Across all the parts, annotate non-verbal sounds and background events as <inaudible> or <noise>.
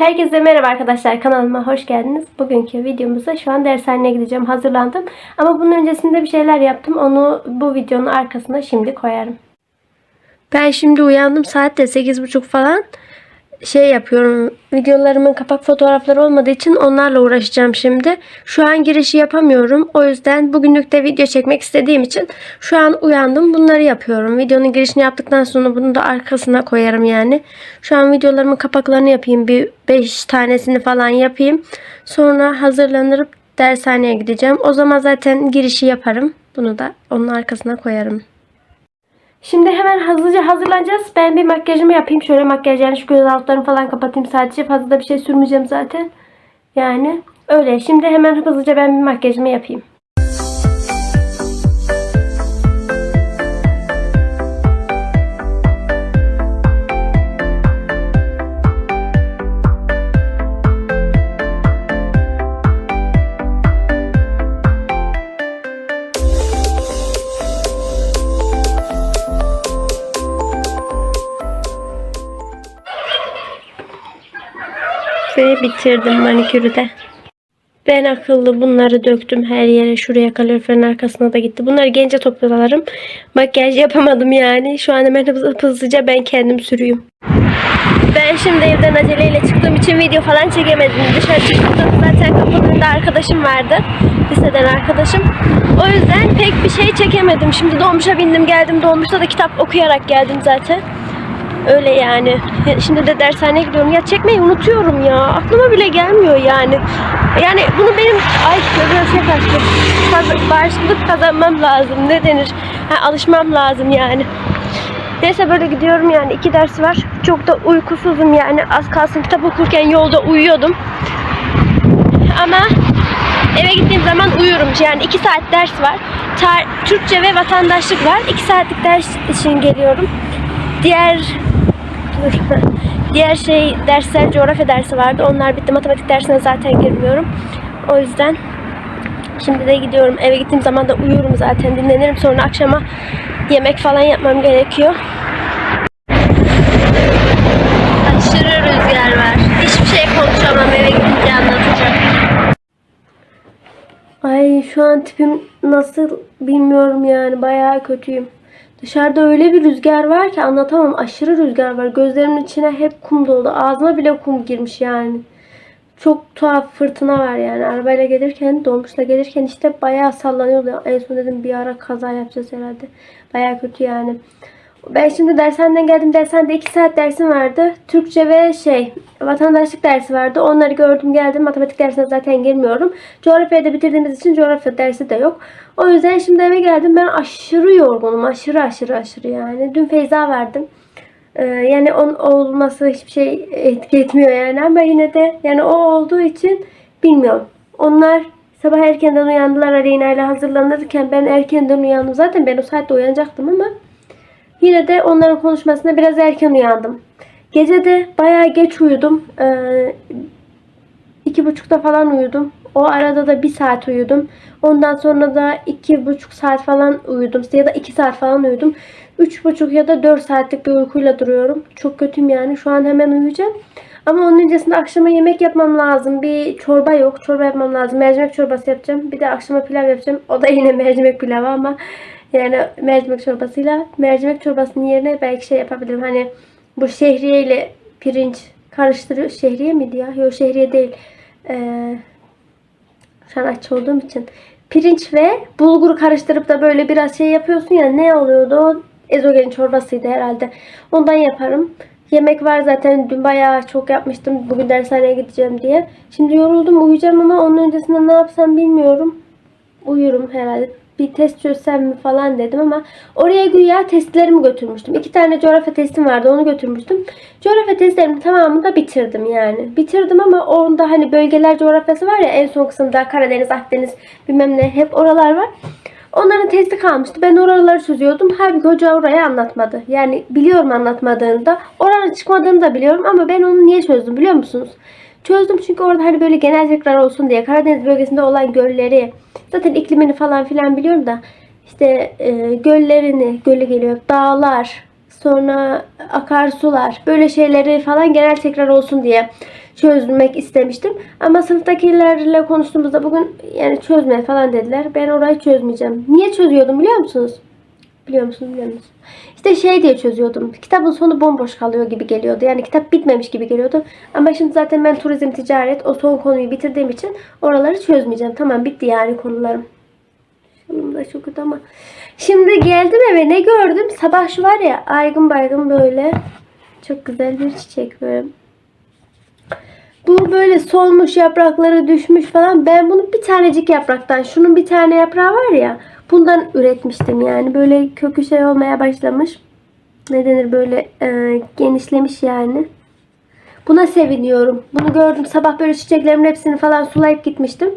Herkese merhaba arkadaşlar kanalıma hoş geldiniz. Bugünkü videomuzda şu an dershaneye gideceğim hazırlandım. Ama bunun öncesinde bir şeyler yaptım. Onu bu videonun arkasına şimdi koyarım. Ben şimdi uyandım saat de 8.30 falan. Şey yapıyorum videolarımın kapak fotoğrafları olmadığı için onlarla uğraşacağım şimdi. Şu an girişi yapamıyorum. O yüzden bugünlük de video çekmek istediğim için şu an uyandım. Bunları yapıyorum. Videonun girişini yaptıktan sonra bunu da arkasına koyarım yani. Şu an videolarımın kapaklarını yapayım. Bir 5 tanesini falan yapayım. Sonra hazırlanırıp dershaneye gideceğim. O zaman zaten girişi yaparım. Bunu da onun arkasına koyarım. Şimdi hemen hızlıca hazırlanacağız. Ben bir makyajımı yapayım. Şöyle makyaj yani şu göz altlarını falan kapatayım sadece. Fazla da bir şey sürmeyeceğim zaten. Yani öyle. Şimdi hemen hızlıca ben bir makyajımı yapayım. Ve bitirdim manikürü de. Ben akıllı bunları döktüm her yere. Şuraya kaloriferin arkasına da gitti. Bunları gence toplalarım. Makyaj yapamadım yani. Şu an hemen hızlı- hızlıca ben kendim sürüyüm. Ben şimdi evden aceleyle çıktığım için video falan çekemedim. Dışarı çıktım zaten kapının önünde arkadaşım vardı. Liseden arkadaşım. O yüzden pek bir şey çekemedim. Şimdi dolmuşa bindim geldim. Dolmuşta da kitap okuyarak geldim zaten. Öyle yani. Şimdi de dershaneye gidiyorum. Ya çekmeyi unutuyorum ya. Aklıma bile gelmiyor yani. Yani bunu benim ay gözüme şey kaçtı. Bağışıklık kazanmam lazım. Ne denir? Ha, alışmam lazım yani. Neyse böyle gidiyorum yani. iki ders var. Çok da uykusuzum yani. Az kalsın kitap okurken yolda uyuyordum. Ama eve gittiğim zaman uyuyorum. Yani iki saat ders var. Tar- Türkçe ve vatandaşlık var. İki saatlik ders için geliyorum. Diğer. <laughs> Diğer şey dersler coğrafya dersi vardı. Onlar bitti. Matematik dersine zaten girmiyorum. O yüzden şimdi de gidiyorum. Eve gittiğim zaman da uyuyorum zaten. Dinlenirim. Sonra akşama yemek falan yapmam gerekiyor. Aşırı rüzgar var. Hiçbir şey konuşamam. Eve gidince anlatacağım. Ay şu an tipim nasıl bilmiyorum yani. Bayağı kötüyüm. Dışarıda öyle bir rüzgar var ki anlatamam. Aşırı rüzgar var. Gözlerimin içine hep kum doldu. Ağzıma bile kum girmiş yani. Çok tuhaf fırtına var yani. Arabayla gelirken, dolmuşla gelirken işte bayağı sallanıyordu. En son dedim bir ara kaza yapacağız herhalde. Bayağı kötü yani. Ben şimdi dershaneden geldim. Dershanede 2 saat dersim vardı. Türkçe ve şey vatandaşlık dersi vardı. Onları gördüm geldim. Matematik dersine zaten girmiyorum. Coğrafyayı da bitirdiğimiz için coğrafya dersi de yok. O yüzden şimdi eve geldim. Ben aşırı yorgunum. Aşırı aşırı aşırı yani. Dün Feyza verdim. Ee, yani onun olması hiçbir şey etki etmiyor yani ama yine de yani o olduğu için bilmiyorum. Onlar sabah erkenden uyandılar Aleyna ile hazırlanırken ben erkenden uyandım. Zaten ben o saatte uyanacaktım ama Yine de onların konuşmasına biraz erken uyandım. Gece de bayağı geç uyudum. Ee, iki buçukta falan uyudum. O arada da bir saat uyudum. Ondan sonra da iki buçuk saat falan uyudum. Ya da iki saat falan uyudum. Üç buçuk ya da dört saatlik bir uykuyla duruyorum. Çok kötüyüm yani. Şu an hemen uyuyacağım. Ama onun öncesinde akşama yemek yapmam lazım. Bir çorba yok. Çorba yapmam lazım. Mercimek çorbası yapacağım. Bir de akşama pilav yapacağım. O da yine <laughs> mercimek pilavı ama yani mercimek çorbasıyla mercimek çorbasının yerine belki şey yapabilirim. Hani bu şehriye ile pirinç karıştırıyor. Şehriye miydi ya? Yok şehriye değil. Ee, sanatçı olduğum için. Pirinç ve bulguru karıştırıp da böyle biraz şey yapıyorsun ya. Ne oluyordu o? Ezogelin çorbasıydı herhalde. Ondan yaparım. Yemek var zaten. Dün bayağı çok yapmıştım. Bugün dershaneye gideceğim diye. Şimdi yoruldum uyuyacağım ama onun öncesinde ne yapsam bilmiyorum. Uyurum herhalde. Bir test çözsem mi falan dedim ama oraya güya testlerimi götürmüştüm. İki tane coğrafya testim vardı onu götürmüştüm. Coğrafya testlerimin tamamını da bitirdim yani. Bitirdim ama onda hani bölgeler coğrafyası var ya en son kısımda Karadeniz, Akdeniz bilmem ne hep oralar var. Onların testi kalmıştı. Ben oraları çözüyordum. Halbuki hoca orayı anlatmadı. Yani biliyorum anlatmadığını da. Oranın çıkmadığını da biliyorum ama ben onu niye çözdüm biliyor musunuz? Çözdüm çünkü orada hani böyle genel tekrar olsun diye Karadeniz bölgesinde olan gölleri zaten iklimini falan filan biliyorum da işte e, göllerini, gölü geliyor, dağlar, sonra akarsular böyle şeyleri falan genel tekrar olsun diye çözmek istemiştim. Ama sınıftakilerle konuştuğumuzda bugün yani çözme falan dediler. Ben orayı çözmeyeceğim. Niye çözüyordum biliyor musunuz? Biliyor musunuz biliyor musunuz? İşte şey diye çözüyordum. Kitabın sonu bomboş kalıyor gibi geliyordu. Yani kitap bitmemiş gibi geliyordu. Ama şimdi zaten ben turizm, ticaret o son konuyu bitirdiğim için oraları çözmeyeceğim. Tamam bitti yani konularım. Şunum da çok kötü ama. Şimdi geldim eve ne gördüm? Sabah şu var ya aygın baygın böyle. Çok güzel bir çiçek böyle. Bu böyle solmuş yaprakları düşmüş falan. Ben bunu bir tanecik yapraktan, şunun bir tane yaprağı var ya, bundan üretmiştim yani. Böyle kökü şey olmaya başlamış. Ne denir böyle e, genişlemiş yani. Buna seviniyorum. Bunu gördüm. Sabah böyle çiçeklerimin hepsini falan sulayıp gitmiştim.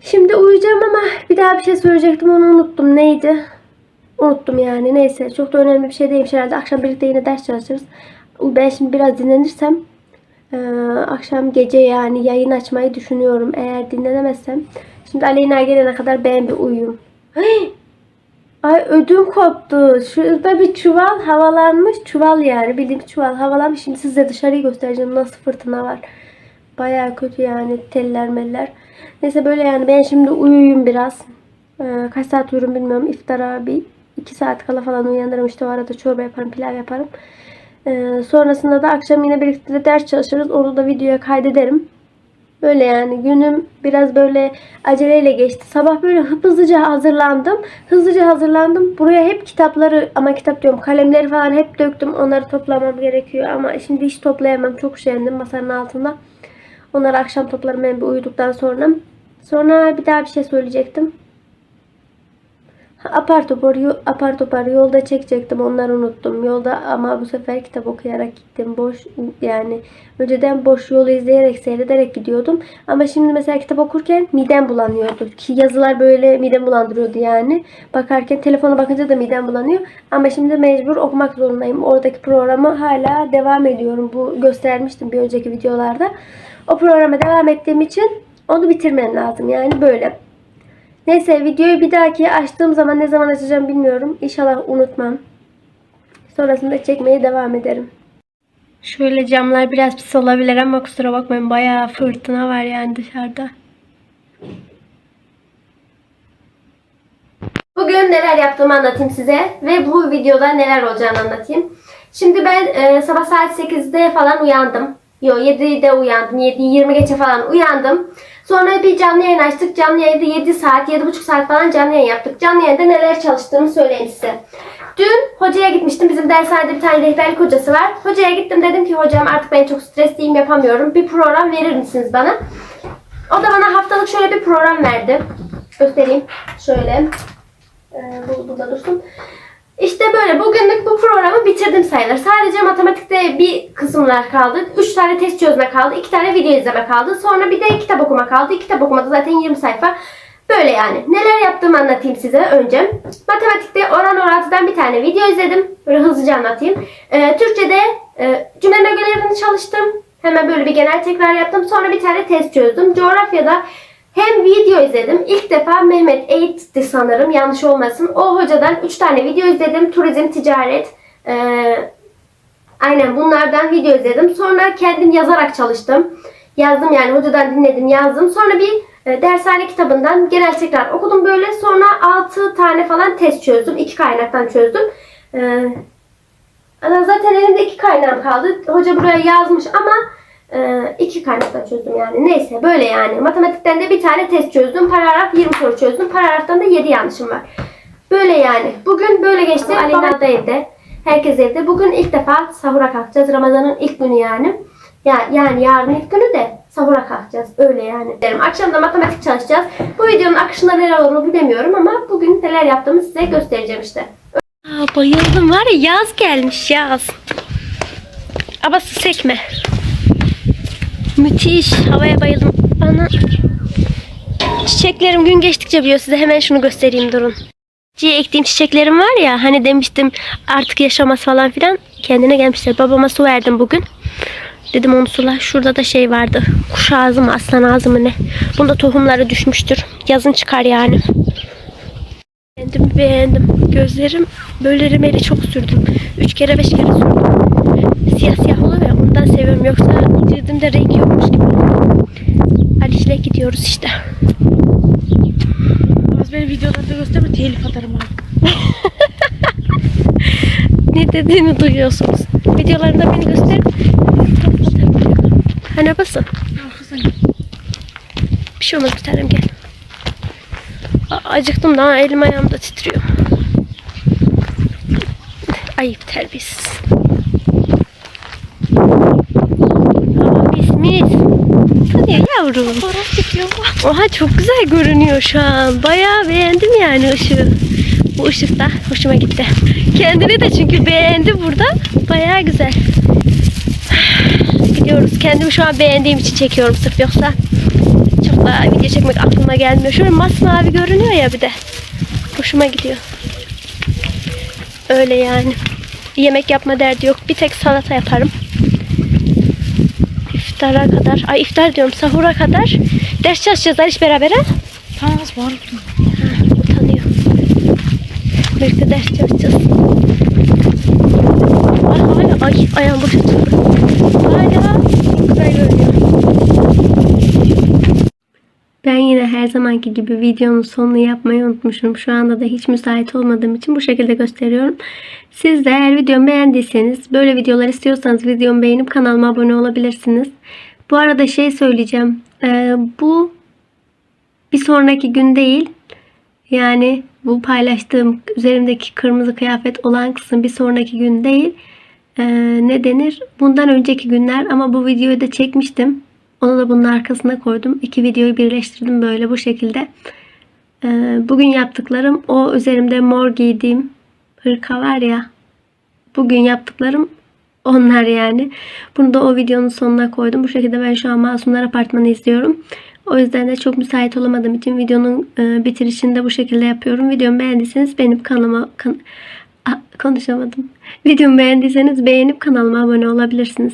Şimdi uyuyacağım ama bir daha bir şey söyleyecektim onu unuttum. Neydi? Unuttum yani. Neyse çok da önemli bir şey değilmiş herhalde. Akşam birlikte yine ders çalışırız. Ben şimdi biraz dinlenirsem ee, akşam gece yani yayın açmayı düşünüyorum. Eğer dinlenemezsem. Şimdi Aleyna gelene kadar ben bir uyuyayım. Ay ödüm koptu. Şurada bir çuval havalanmış. Çuval yani bildiğim çuval havalanmış. Şimdi size dışarıyı göstereceğim. Nasıl fırtına var. Baya kötü yani teller meller. Neyse böyle yani ben şimdi uyuyayım biraz. Ee, kaç saat uyurum bilmiyorum. İftara bir iki saat kala falan uyanırım. İşte o arada çorba yaparım, pilav yaparım. Ee, sonrasında da akşam yine birlikte de ders çalışırız. Onu da videoya kaydederim. Böyle yani günüm biraz böyle aceleyle geçti. Sabah böyle hızlıca hazırlandım. Hızlıca hazırlandım. Buraya hep kitapları ama kitap diyorum kalemleri falan hep döktüm. Onları toplamam gerekiyor ama şimdi hiç toplayamam. Çok üşendim masanın altında. Onları akşam toplarım ben bir uyuduktan sonra. Sonra bir daha bir şey söyleyecektim. Apar topar, apar topar yolda çekecektim onları unuttum. Yolda ama bu sefer kitap okuyarak gittim. Boş yani önceden boş yolu izleyerek seyrederek gidiyordum. Ama şimdi mesela kitap okurken midem bulanıyordu. Ki yazılar böyle midem bulandırıyordu yani. Bakarken telefona bakınca da midem bulanıyor. Ama şimdi mecbur okumak zorundayım. Oradaki programı hala devam ediyorum. Bu göstermiştim bir önceki videolarda. O programa devam ettiğim için onu bitirmem lazım. Yani böyle. Neyse videoyu bir dahaki açtığım zaman ne zaman açacağım bilmiyorum. İnşallah unutmam. Sonrasında çekmeye devam ederim. Şöyle camlar biraz pis olabilir ama kusura bakmayın. Bayağı fırtına var yani dışarıda. Bugün neler yaptığımı anlatayım size ve bu videoda neler olacağını anlatayım. Şimdi ben e, sabah saat 8'de falan uyandım. Yo 7'de uyandım. 7, 20 geçe falan uyandım. Sonra bir canlı yayın açtık. Canlı yayında 7 saat, 7,5 saat falan canlı yayın yaptık. Canlı yayında neler çalıştığımı söyleyeyim size. Dün hocaya gitmiştim. Bizim dershanede bir tane rehberlik hocası var. Hocaya gittim dedim ki hocam artık ben çok stresliyim yapamıyorum. Bir program verir misiniz bana? O da bana haftalık şöyle bir program verdi. Göstereyim. Şöyle. Ee, bu burada dursun. İşte böyle bugünlük bu programı bitirdim sayılır. Sadece matematikte bir kısımlar kaldı. 3 tane test çözme kaldı. 2 tane video izleme kaldı. Sonra bir de kitap okuma kaldı. Kitap okumada zaten 20 sayfa. Böyle yani. Neler yaptığımı anlatayım size önce. Matematikte oran orantıdan bir tane video izledim. Böyle hızlıca anlatayım. Ee, Türkçe'de e, cümle ögelerini çalıştım. Hemen böyle bir genel tekrar yaptım. Sonra bir tane test çözdüm. Coğrafyada hem video izledim. İlk defa Mehmet Eğit'ti sanırım. Yanlış olmasın. O hocadan 3 tane video izledim. Turizm, ticaret. Ee, aynen bunlardan video izledim. Sonra kendim yazarak çalıştım. Yazdım yani hocadan dinledim yazdım. Sonra bir e, dershane kitabından genel tekrar okudum böyle. Sonra 6 tane falan test çözdüm. 2 kaynaktan çözdüm. Ee, zaten elimde iki kaynağım kaldı. Hoca buraya yazmış ama e, iki kaynaktan çözdüm yani. Neyse böyle yani. Matematikten de bir tane test çözdüm. Paragraf 20 soru çözdüm. Paragraftan da 7 yanlışım var. Böyle yani. Bugün böyle geçti. Aleyna da evde. Herkes evde. Bugün ilk defa sahura kalkacağız. Ramazan'ın ilk günü yani. Ya, yani yarın ilk günü de sahura kalkacağız. Öyle yani. Derim. Akşam da matematik çalışacağız. Bu videonun akışında neler olur bilemiyorum ama bugün neler yaptığımı size göstereceğim işte. Aa, bayıldım var ya yaz gelmiş yaz. Abası sekme. Müthiş. Havaya bayıldım. Bana çiçeklerim gün geçtikçe büyüyor. Size hemen şunu göstereyim durun. Ciye ektiğim çiçeklerim var ya hani demiştim artık yaşamaz falan filan kendine gelmişler. Babama su verdim bugün. Dedim onu sula. Şurada da şey vardı. Kuş ağzı mı aslan ağzı mı ne. Bunda tohumları düşmüştür. Yazın çıkar yani. Beğendim beğendim. Gözlerim böyle rimeli çok sürdüm. Üç kere beş kere sürdüm. Siyah siyah oluyor ya ondan seviyorum. Yoksa cildimde renk yokmuş gibi. Aliş'le gidiyoruz işte. Az beni videolarda gösterme telif atarım abi. <laughs> Ne dediğini duyuyorsunuz. Videolarında beni göster. Hani basın. Bir şey olmaz bir tanem gel. Acıktım da elim ayağım da titriyor. Ayıp terbiyesiz. Yavrum. fotoğraf çekiyor? Oha çok güzel görünüyor şu an. Bayağı beğendim yani ışığı. Bu ışık da hoşuma gitti. Kendini de çünkü beğendi burada. Bayağı güzel. Gidiyoruz. Kendimi şu an beğendiğim için çekiyorum sırf yoksa çok da video çekmek aklıma gelmiyor. Şöyle masmavi görünüyor ya bir de. Hoşuma gidiyor. Öyle yani. Yemek yapma derdi yok. Bir tek salata yaparım. İftara kadar, ay iftar diyorum sahura kadar ders çalışacağız Aliş beraber ha? Tamam az bağırıp. Utanıyor. Birlikte ders çalışacağız. Ay hala ay ayağım boşa tuttu. Hala güzel görünüyor. Ben yine her zamanki gibi videonun sonunu yapmayı unutmuşum. Şu anda da hiç müsait olmadığım için bu şekilde gösteriyorum. Siz de eğer videomu beğendiyseniz, böyle videolar istiyorsanız videomu beğenip kanalıma abone olabilirsiniz. Bu arada şey söyleyeceğim. Ee, bu bir sonraki gün değil. Yani bu paylaştığım üzerimdeki kırmızı kıyafet olan kısım bir sonraki gün değil. Ee, ne denir? Bundan önceki günler ama bu videoyu da çekmiştim. Onu da bunun arkasına koydum. İki videoyu birleştirdim böyle bu şekilde. Ee, bugün yaptıklarım o üzerimde mor giydiğim hırka var ya. Bugün yaptıklarım onlar yani. Bunu da o videonun sonuna koydum. Bu şekilde ben şu an Masumlar Apartmanı izliyorum. O yüzden de çok müsait olamadığım için videonun e, bitirişini de bu şekilde yapıyorum. Videomu beğendiyseniz benim kanalıma kan- konuşamadım. Videomu beğendiyseniz beğenip kanalıma abone olabilirsiniz.